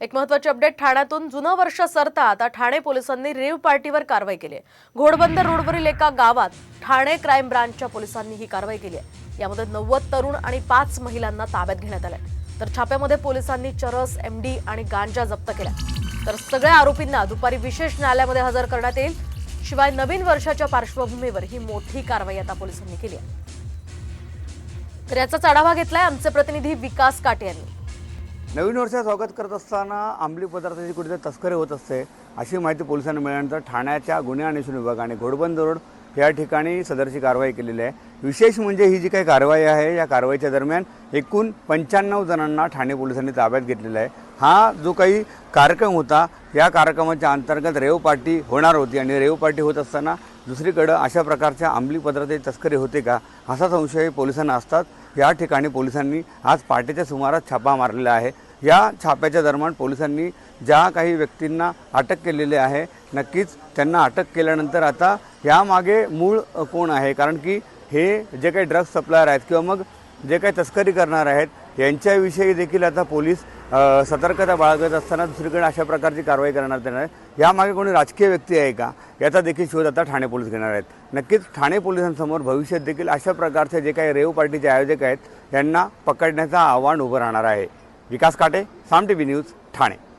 एक महत्वाची अपडेट ठाण्यातून जुनं वर्ष सरता आता ठाणे पोलिसांनी रेव पार्टीवर कारवाई केली आहे. घोडबंदर रोडवरील एका गावात ठाणे क्राईम ब्रांचच्या पोलिसांनी ही कारवाई केली आहे. यामध्ये नव्वद तरुण आणि पाच महिलांना ताब्यात घेण्यात आलंय. तर छाप्यामध्ये पोलिसांनी चरस एमडी आणि गांजा जप्त केला तर सगळ्या आरोपींना दुपारी विशेष न्यायालयामध्ये हजर करण्यात येईल. शिवाय नवीन वर्षाच्या पार्श्वभूमीवर ही मोठी कारवाई आता पोलिसांनी केली आहे. तर याचाच आढावा घेतलाय आमचे प्रतिनिधी विकास काटे यांनी. नवीन वर्षात स्वागत करत असताना अंमली पदार्थाची कुठेतरी तस्करी होत असते अशी माहिती पोलिसांनी मिळाल्यानंतर ठाण्याच्या गुन्हे अन्वेषण विभागाने घोडबंद रोड या ठिकाणी सदरची कारवाई केलेली आहे. विशेष म्हणजे ही जी काही कारवाई आहे या कारवाईच्या दरम्यान एकूण पंच्याण्णव जणांना ठाणे पोलिसांनी ताब्यात घेतलेला आहे. हा जो काही कार्यक्रम होता या कार्यक्रमाच्या अंतर्गत रेव पार्टी होणार होती आणि रेव पार्टी होत असताना दुसरीकडं अशा प्रकारच्या अंमली पदार्थ तस्करी होते का असा संशय पोलिसांना असतात. या ठिकाणी पोलिसांनी आज पहाटेच्या सुमारास छापा मारलेला आहे. या छाप्याच्या दरम्यान पोलिसांनी ज्या काही व्यक्तींना अटक केलेली आहे नक्कीच त्यांना अटक केल्यानंतर आता यामागे मूळ कोण आहे? कारण की हे जे काही ड्रग्ज सप्लायर आहेत किंवा मग जे काही तस्करी करणार आहेत यांच्याविषयी देखील आता पोलीस सतर्कता बाळगत असताना दुसरीकडे अशा प्रकारची कारवाई करण्यात येणार आहे यामागे कोणी राजकीय व्यक्ती आहे का? याचा देखील शोध आता ठाणे पोलीस घेणार आहेत. नक्कीच ठाणे पोलिसांसमोर भविष्यात देखील अशा प्रकारचे जे काही रेव पार्टीचे आयोजक आहेत यांना पकडण्याचं आव्हान उभं राहणार आहे. Vikas Kate Saam T V news Thane